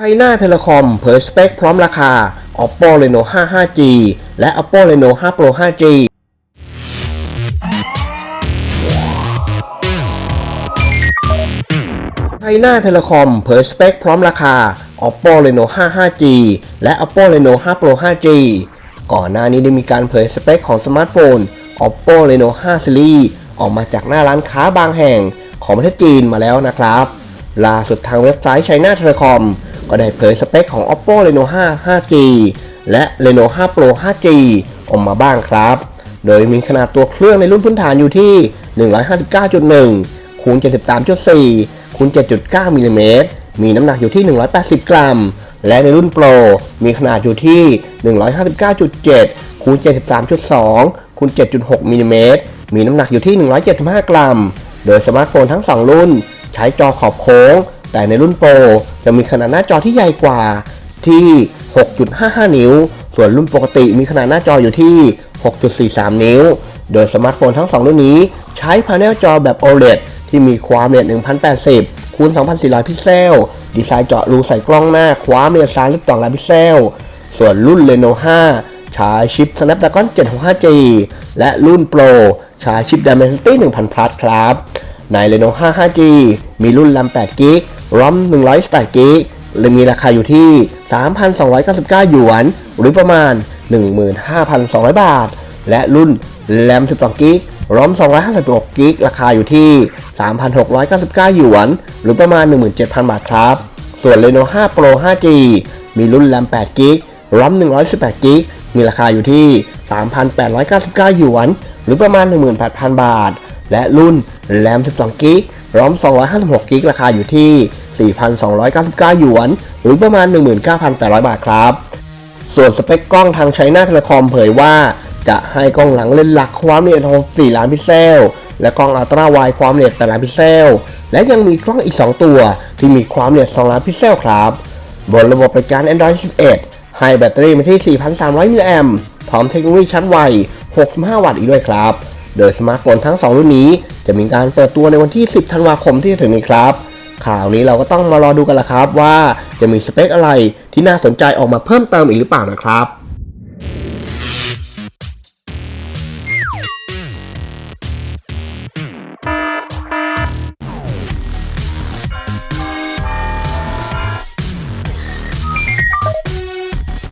ไชน่าเทเลคอมเผยสเปคพร้อมราคา Oppo Reno 5 5G และ Oppo Reno 5 Pro 5G ไชน่าเทเลคอมเผยสเปคพร้อมราคา Oppo Reno 5 5G และ Oppo Reno 5 Pro 5G ก่อนหน้านี้ได้มีการเผยสเปคของสมาร์ทโฟน Oppo Reno 5 Series ออกมาจากหน้าร้านค้าบางแห่งของประเทศจีนมาแล้วนะครับ ล่าสุดทางเว็บไซต์ China Telecom ก็ได้เผยสเปคของ Oppo Reno 5 5G และ Reno 5 Pro 5G ออกมาบ้างครับ โดยมีขนาดตัวเครื่องในรุ่นพื้นฐานอยู่ที่ 159.1คูณ73.4คูณ7.9มิลลิเมตร มีน้ำหนักอยู่ที่ 180 กรัม และในรุ่นโปรมีขนาดอยู่ที่ 159.7คูณ73.2คูณ7.6มิลลิเมตร มีน้ำหนักอยู่ที่ 175 กรัม โดยสมาร์ทโฟนทั้ง 2 รุ่น ใช้จอขอบโค้ง แต่ในรุ่นโปรจะมีขนาดหน้าจอที่ใหญ่กว่าที่ 6.55 นิ้ว ส่วนรุ่นปกติมีขนาดหน้าจออยู่ที่ 6.43 นิ้ว โดยสมาร์ทโฟนทั้ง 2 รุ่นนี้ใช้พาเนลจอแบบ OLED ที่มีความละเอียด 1080 คูณ 2400 พิกเซล ดีไซน์เจาะรูใส่กล้องหน้า ความละเอียด 32ล้านพิกเซล ส่วนรุ่น Reno 5 ใช้ชิป Snapdragon 765G และรุ่น Pro ใช้ชิป Dimensity 1000 Plus ครับ ใน Reno 5 5G มีรุ่น RAM 8 g b ROM 128 g b เลยมีราคาอยู่ที่ 3,299 หยวน หรือประมาณ 15,200 บาท และรุ่น RAM 12 g b ROM 256 g b ราคาอยู่ที่ 3,699 หยวน หรือประมาณ 17,000 บาทครับ ส่วน Reno 5 Pro 5G มีรุ่น RAM 8 g b ROM 118 g b มีราคาอยู่ที่ 3,899 หยวน หรือประมาณ 18,000 บาท และรุ่น RAM 12กิก g b ROM 256 g b ราคาอยู่ที่ 4,299 หยวน หรือประมาณ 19,800 บาทครับ ส่วนสเปคกล้องทาง China Telecom เผยว่า จะให้กล้องหลังเลนส์หลักความละเอียด64ล้านพิกเซล และกล้องอัลตร้าไวความละเอียด8ล้านพิกเซล และยังมีกล้องอีก 2 ตัว ที่มีความละเอียด2ล้านพิกเซลครับ บนระบบบริการ Android 11 ให้แบตเตอรี่มาที่ 4,300 มิลลิแอมป์พร้อมเทคโนโลยีชาร์จไว 65 วัตต์อีกด้วยครับ โดยสมาร์ทโฟนทั้ง 2 รุ่นนี้ จะมีการเปิดตัวในวันที่ 10 ธันวาคมที่จะถึงนี้ครับ ข่าวนี้เราก็ต้องมารอดูกันละครับว่าจะมีสเปคอะไรที่น่าสนใจออกมาเพิ่มเติมอีกหรือเปล่านะครับ